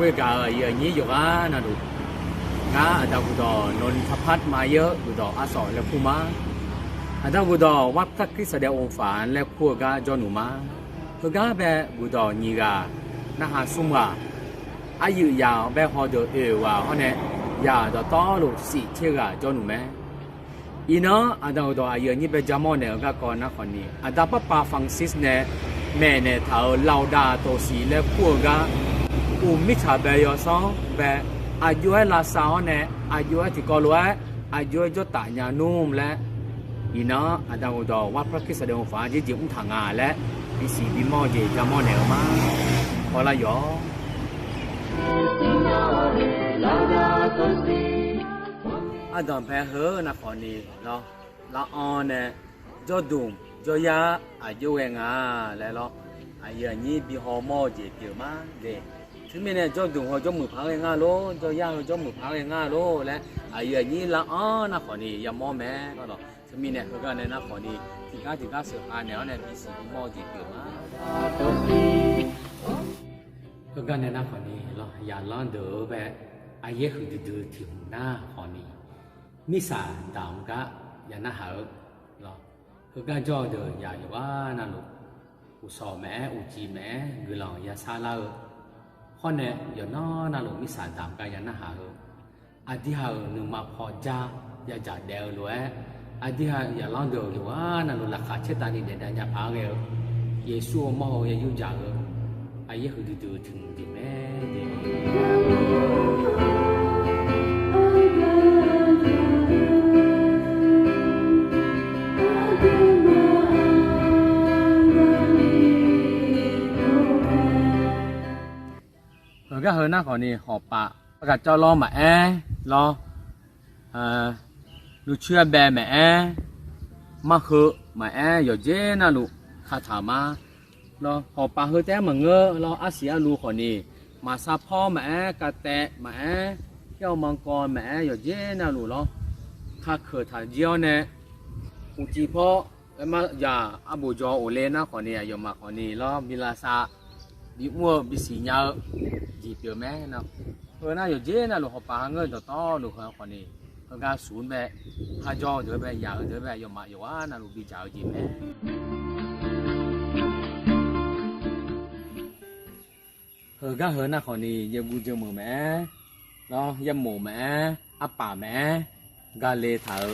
วยกาเยอะนี้อยู่กันนะดูงาอาจารย์กูดอนนทพัฒน์มาเยอะกูดออาสอและคูมาอาจารย์กูดอวัดพระคริสเดียวองค์ฝานและคู่กาจอนุมาคือกาแบบกูดอนีกานะฮะซุ่มกาอายุยาวแบบฮอดเอว่าฮะเนี่ยยาดอต้อลูกสิเชื่อกาจอนุแม่อีน้ออาจารย์กูดออายุนี้เป็นจามอนเนี่ยก็ก่อนนะคนนี้อาจารย์ป้าปาฟังซิสเนี่ยแม่เนี่ยเท่าเล่าดาตัวสีและคู่กา อูมิชาเบยอซองเบอายุให้ลาซาวเนี่อายุให้ที่กอลัวอายุให้จตาญานุ่มและอีน้ออาจารย์ก็ดอว่าพระคิสเดงฟ้าจีจิมทางงานและมีสีบิมอเจจามอเหนวมาพอละยอ อาดอมแพ้เฮอนะขนีเนาะละออนเนยจอดุมจอยาอายุเองอะแล้วเนาะอายุนี้บิฮอมอเจเปียวมาเด ถึงแม่เนี่ยเจ้าดุงหัวเจ้ามือพังเลยง่าโลเจ้าย่างเจ้ามือพังเลยง่าโลและไอ้เอ๋ยนี่ละอ๋อนะขอนี่ยามอแม่ก็หรอกถึงแม่เนี่ยเขาก็เนี่ยนะขอนี่ที่ก้าที่ก้าเสือพาแนวเนี่ยมีสีมอจีเกี่ยวมาก็ก็เนี่ยนะขอนี่หรออย่าล้อนเด้อแบบไอ้เอ๋คือดูดูถึงหน้าขอนี่มิสานดามก็อย่านะหาหรอเก็ก็เจ้าเด้ออย่าอย่าว่าน่ะลูกอุศอแม่อุจีแม่กือหล่ออย่าซาเล่า ne yo no na lo mi san tam ka ya na ha lo adi ha lo nu ma pho ja ya ja de lo e adi ha ya long de lo wa na lo la kha che ta ni de da nya pha ge yesu mo ho ye yu ja lo a ye hu du du thung di me de ก็เฮอหน้าขอนี่หอบปะประกาศเจ้าล้อมาแอล้อเอ่อลูเชื่อแบมาแอมาคือมาแออยู่เจนะลูคาถามาล้อหอบปะเฮอแต่มาเงอล้ออาเสียลูขอนี่มาซาพ่อมาแอกะแตมาแอเจ้ามังกรมาแออยู่เจนะลูล้อข้าเคยถ่ายเจียวเนี่ยอุจิพ่อเอ้มาอย่าอาบูจอโอเลนะขอนี่อยู่มาขอนี่ล้อมิลาซา ဒီမွဘီစီညာဒီပြောမဲနော်ဟိုနာရဂျေနာလို့ဟပါငယ်တော့တော့လို့ခေါ်ခေါ်နေဟောကဆူမဲဟာကြောတွေပဲရာတွေပဲရမရဝနာလို့ပြီးကြကြည့်မဲဟောကဟောနာခေါ်နေရဘူးကြမမဲနော်ရမို့မဲအပါမဲကလေးထား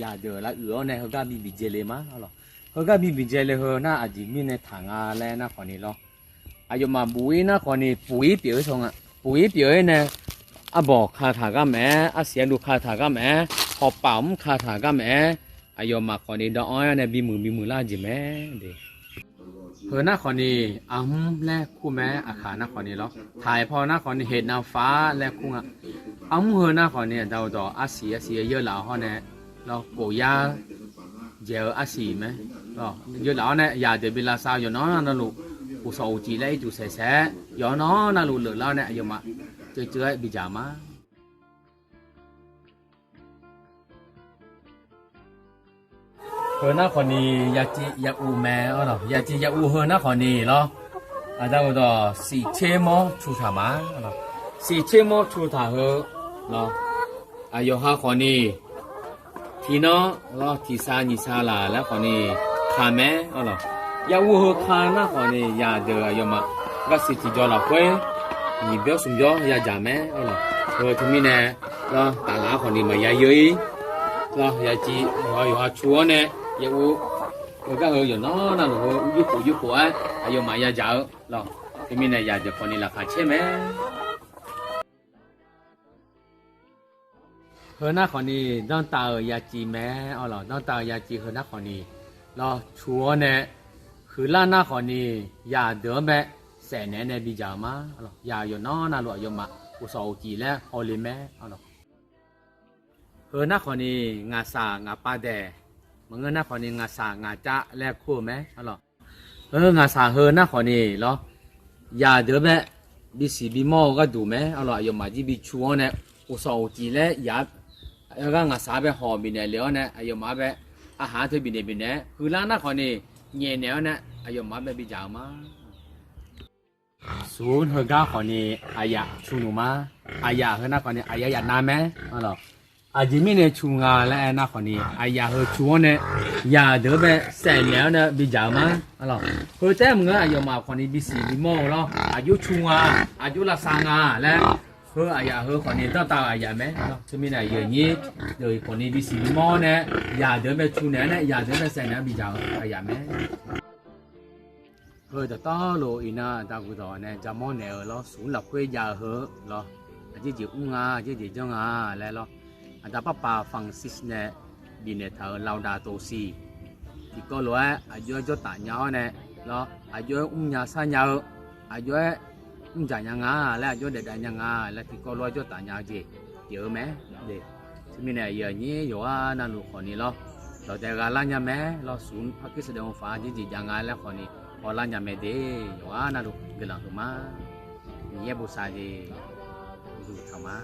ရာကြလာဥရောနဲ့ဟောကဘီဘီဂျေလေမဟုတ်လားဟောကဘီဘီဂျေလေဟောနာအဒီမင်းနဲ့ထာငါလဲနာခေါ်နေလော อายุมาบุยนะคนนี้ปุ๋ยเปียวชงอะปุ๋ยเปียวเนี่ยอะบอกคาถาก็แม่อะเสียงดูคาถาก็แม่หอบป๋อมคาถาก็แม่อายุมาคนนี้ดอกอ้อยเนี่ยมีมือมีมือล่าจีแม่เด็กเพื่หน้าคนนี้อ้ํแลกคู่แม่อาคาหน้าคนนี้แล้วถ่ายพอหน้าคนนี้เห็ดนาฟ้าแลกคู่อะอ้ํเพื่หน้าคนนี้เดาดอกอาเสียเสียเยอะเหล่าเขาเนี่ยเราโกยาเยออาศีไหมก็เยอะเหล่าเนี่ยอย่าเดี๋ยวเวลาสาวอยู่น้อยนะลูก กูสาจีเลยจูเสเสย้อน้อนาลูเหลือแล้วเนี่ยยู่มาเจอเจอบิจามะเฮน้าคนนี้ยาจียาอูแม่อ๋อหรอยาจียาอูเฮน้าคนนี้เหรออาจารย์บอกสีเชมอชูถามาเหรอสีเชมอชูถาเฮอเหรออายุห้าคนนี้ทีน้อเหรอทีสามีซาลาแล้วคนนี้ขาแม่อ๋อหรอ 要我和看那话呢，也得要么，我是提交了会，你不要送交也假咩，哎了，我前面呢，那大拿话呢嘛也有，那也只我有下出呢，也我我刚好有那那我有火有火啊，还有嘛也假，那前面呢也就话呢来发钱咩。和那可能让大儿也记咩，哦了，让大儿也记和那可能，那除了呢。 คือล่าหน้าขอนี่อย่าเดือแม่แสนแน่ในบิจามาอาหรออย่าอยู่นอน่าหลวอยมาอุสาวจีและฮอลิแม่เอาหรอเฮอหน้าขอนี่งาสางาปาแดมึงเงินหน้าขอนี่งาสางาจะแลกคู่แม่เอาหรอเอองาสาเฮอหน้าขอนี่เหรออย่าเดือแม่บิสีบิมอก็ดูแม่เอาหรอยู่มาจีบิชัวเนี่ยอุสาวจีและอย่าแล้วก็งาสาไปหอบินเนี่ยเลียวเนี่ยอยู่มาแบบอาหารเธอบินเนี่ยบินเนี่ยคือล่าหน้าขอนี่ เงี้ยเนี้ยนะอายมมาแบปีจ้าวมาศูนเฮก้าขอนี่อายะชูหนูมาอายะเฮน่าขอนี่อายะยัดนาำไหมอ๋อหรออาจิมีเนี่ยชูงาและน่าขอนี่อายะเฮชูเนี่ยอย่าเดือบแบบแสนแล้วน่ะปีจ้าวมาอ๋อหรอเฮแจ้มเงออายุมาขอนี่ปีสี่ปีโม่เหรออายุชูงาอายุละสางาและ ဟိုအရာဟိုခဏတတအရာမဲနော်သူမင်းရဲ့ညေဒီခဏဒီစီမောနဲ့ရာတဲ့မဲ့ချူနန်နဲ့ရာတဲ့မဲ့ဆိုင်နန်ပြီးကြအရာမဲဟိုတော့လိုအင်းနာတကူတော်နဲ့ဂျမောနယ်လောဆူလခွေးကြဟိုလောအကြည့်ကြည့်ဦးငါအကြည့်ကြည့်ကြောင်းငါလဲလောအတပပဖန်စစ်နဲ့ဒီနေသာလောင်တာတိုစီဒီကောလောအယောဂျတာညာနဲ့လောအယောဦးညာဆညာအယော jangan lah jo de jangan lah ti ko lo jo ta nya ji yo me de mi na yo ni yo na lu ko ni lo lo de ga la nya me lo sun pa ki se de fa ji ji jangan lah ko ni ko la nya me de yo na lu ge la tu ma ni ye bu sa ji du ta ma